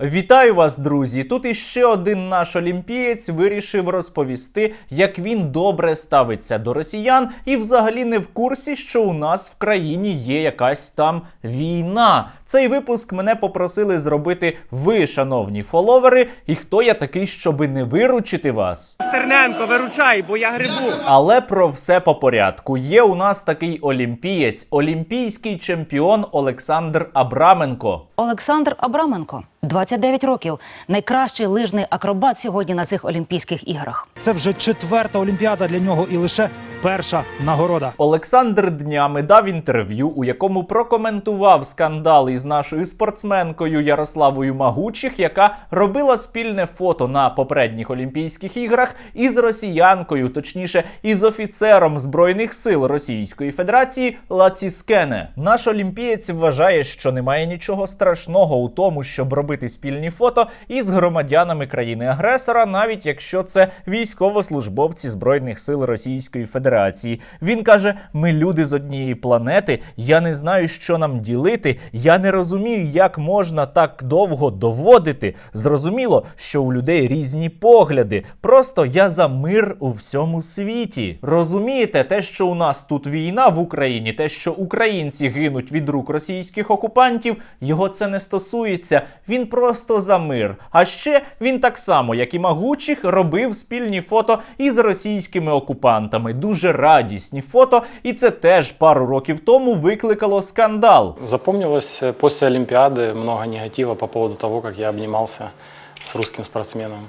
Вітаю вас, друзі! Тут іще один наш олімпієць вирішив розповісти, як він добре ставиться до росіян, і взагалі не в курсі, що у нас в країні є якась там війна. Цей випуск мене попросили зробити ви, шановні фоловери, і хто я такий, щоби не виручити вас. Стерненко, виручай, бо я грибу. Але про все по порядку. Є у нас такий олімпієць, олімпійський чемпіон Олександр Абраменко. Олександр Абраменко, 29 років, найкращий лижний акробат сьогодні на цих Олімпійських іграх. Це вже четверта олімпіада для нього і лише перша нагорода. Олександр днями дав інтерв'ю, у якому прокоментував скандал із нашою спортсменкою Ярославою Магучих, яка робила спільне фото на попередніх Олімпійських іграх із росіянкою, точніше, із офіцером збройних сил Російської Федерації Лаціскене. Наш олімпієць вважає, що немає нічого страшного у тому, щоб робити спільні фото із громадянами країни-агресора, навіть якщо це військовослужбовці збройних сил Російської Федерації. Він каже: ми люди з однієї планети. Я не знаю, що нам ділити. Я не розумію, як можна так довго доводити. Зрозуміло, що у людей різні погляди. Просто я за мир у всьому світі. Розумієте, те, що у нас тут війна в Україні, те, що українці гинуть від рук російських окупантів, його це не стосується. Він просто за мир. А ще він так само, як і Магучих, робив спільні фото із російськими окупантами. Дуже радісні фото, і це теж пару років тому викликало скандал. Запомнилось після Олімпіади багато негатива по поводу того, як я обнімався з русським спортсменом.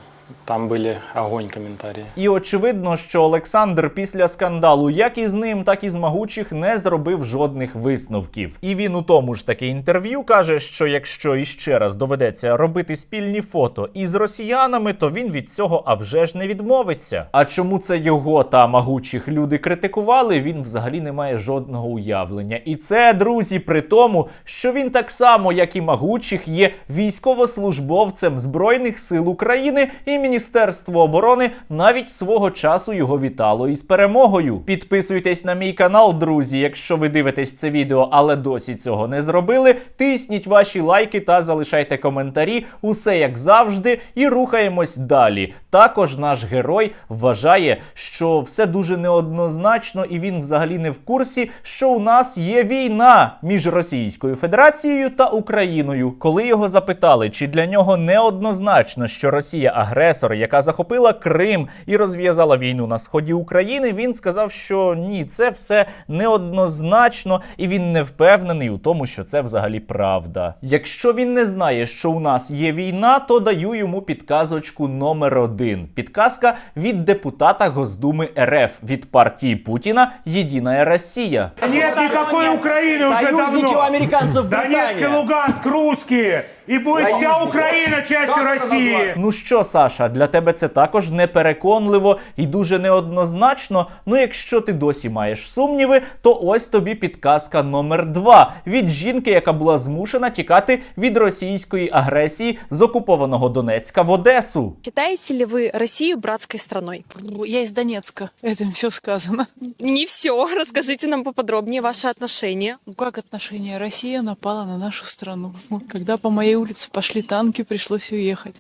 Там были огонь комментарии. І очевидно, що Олександр після скандалу, як із ним, так і з Магучих, не зробив жодних висновків. І він у тому ж таки інтерв'ю каже, що якщо іще раз доведеться робити спільні фото із росіянами, то він від цього а вже ж не відмовиться. А чому це його та Магучих люди критикували? Він взагалі не має жодного уявлення. І це, друзі, при тому, що він так само, як і Магучих, є військовослужбовцем Збройних сил України і Міністерство оборони навіть свого часу його вітало із перемогою. Підписуйтесь на мій канал, друзі, якщо ви дивитесь це відео, але досі цього не зробили. Тисніть ваші лайки та залишайте коментарі. Усе як завжди, і рухаємось далі. Також наш герой вважає, що все дуже неоднозначно, і він взагалі не в курсі, що у нас є війна між Російською Федерацією та Україною. Коли його запитали, чи для нього неоднозначно, що Росія агресор, яка захопила Крим і розв'язала війну на сході України, він сказав, що ні, це все неоднозначно, і він не впевнений у тому, що це взагалі правда. Якщо він не знає, що у нас є війна, то даю йому підказочку номер один. Підказка від депутата Госдуми РФ від партії Путіна Єдина Росія. Нет никакой Украины уже Союзники у давно. американцев Донецк и. Луганск русские. И будет вся Украина частью России. Ну що, Саша, для тебе це також непереконливо і дуже неоднозначно. Ну, якщо ти досі маєш сумніви, то ось тобі підказка номер два від жінки, яка була змушена тікати від російської агресії з окупованого Донецька в Одесу. Считаете ли вы Россию братской страной? Я из Донецка, этим все сказано. Не все. Расскажите нам поподробнее ваши отношения. Ну как отношение? Россия напала на нашу страну. Когда по моей улице пошли танки, пришлось уехать.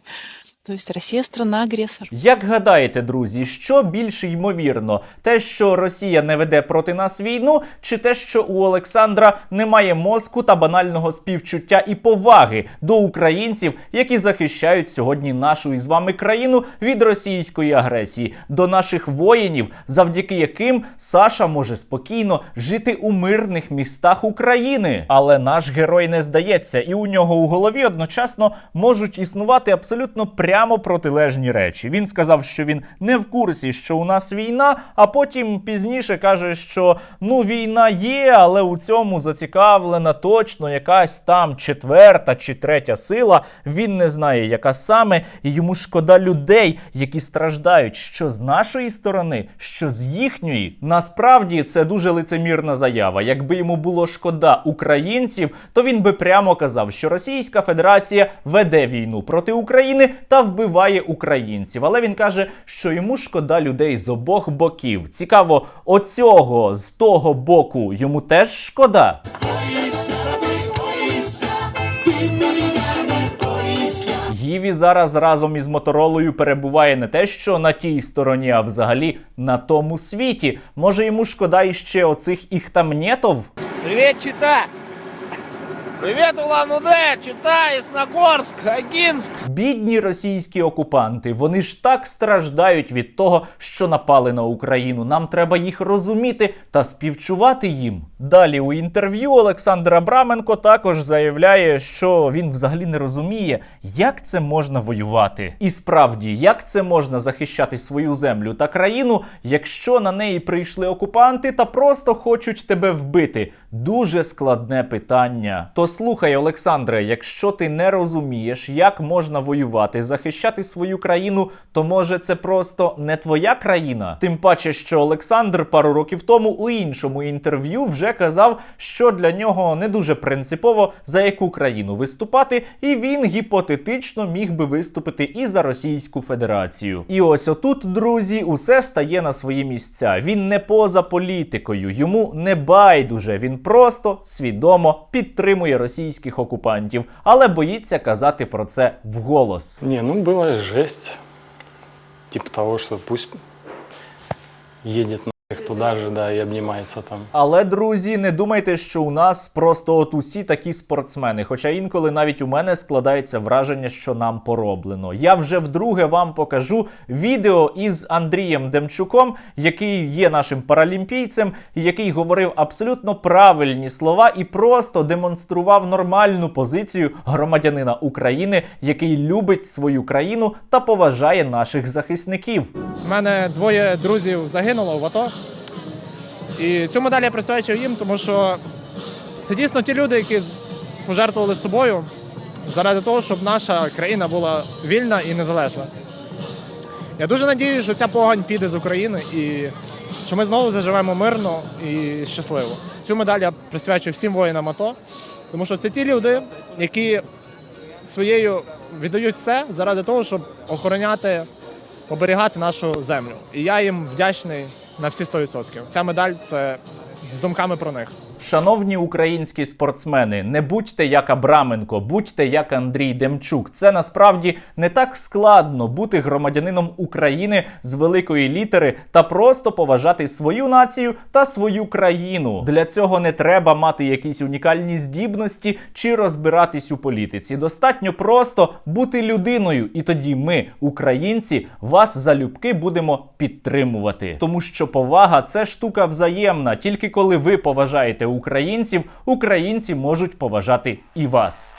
То есть Россия страна-агрессор. Як гадаєте, друзі, що більш ймовірно? Те, що Росія не веде проти нас війну, чи те, що у Олександра немає мозку та банального співчуття і поваги до українців, які захищають сьогодні нашу із вами країну від російської агресії, до наших воїнів, завдяки яким Саша може спокійно жити у мирних містах України. Але наш герой не здається, і у нього у голові одночасно можуть існувати абсолютно прямо протилежні речі. Він сказав, що він не в курсі, що у нас війна, а потім пізніше каже, що ну війна є, але у цьому зацікавлена точно якась там четверта чи третя сила. Він не знає, яка саме, і йому шкода людей, які страждають, що з нашої сторони, що з їхньої. Насправді це дуже лицемірна заява. Якби йому було шкода українців, то він би прямо казав, що Російська Федерація веде війну проти України та вбиває українців. Але він каже, що йому шкода людей з обох боків. Цікаво, оцього з того боку йому теж шкода. Гіві зараз разом із Моторолою перебуває не те, що на тій стороні, а взагалі на тому світі. Може йому шкода іще оцих іхтамнєтов? Привіт, чита! Привіт, Улан-Удэ! Чита, Ясногорськ, Агінськ! Бідні російські окупанти, вони ж так страждають від того, що напали на Україну. Нам треба їх розуміти та співчувати їм. Далі у інтерв'ю Олександр Абраменко також заявляє, що він взагалі не розуміє, як це можна воювати. І справді, як це можна захищати свою землю та країну, якщо на неї прийшли окупанти та просто хочуть тебе вбити. Дуже складне питання. То слухай, Олександре, якщо ти не розумієш, як можна воювати, захищати свою країну, то може це просто не твоя країна. Тим паче, що Олександр пару років тому у іншому інтерв'ю вже казав, що для нього не дуже принципово за яку країну виступати, і він гіпотетично міг би виступити і за Російську Федерацію. І ось отут, друзі, усе стає на свої місця. Він не поза політикою, йому не байдуже. Він просто свідомо підтримує російських окупантів, але боїться казати про це вголос. Ні, ну була жесть. типу того, що пусть едет нафиг туда же, да, и обнимается там. Але, друзі, не думайте, що у нас просто от усі такі спортсмени. Хоча інколи навіть у мене складається враження, що нам пороблено. Я вже вдруге вам покажу відео із Андрієм Демчуком, який є нашим паралімпійцем, який говорив абсолютно правильні слова і просто демонстрував нормальну позицію громадянина України, який любить свою країну та поважає наших захисників. У мене двоє друзів загинуло в АТО. І цю медаль я присвячив їм, тому що це дійсно ті люди, які пожертвували собою заради того, щоб наша країна була вільна і незалежна. Я дуже надіюся, що ця погань піде з України і що ми знову заживемо мирно і щасливо. Цю медаль я присвячую всім воїнам АТО, тому що це ті люди, які своєю віддають все заради того, щоб охороняти оберігати нашу землю. І я їм вдячний на всі 100%. Ця медаль це з думками про них. Шановні українські спортсмени, не будьте як Абраменко, будьте як Андрій Демчук. Це насправді не так складно бути громадянином України з великої літери та просто поважати свою націю та свою країну. Для цього не треба мати якісь унікальні здібності чи розбиратись у політиці. Достатньо просто бути людиною, і тоді ми, українці, вас залюбки будемо підтримувати. Тому що повага це штука взаємна. Тільки коли ви поважаєте українців, українці можуть поважати і вас.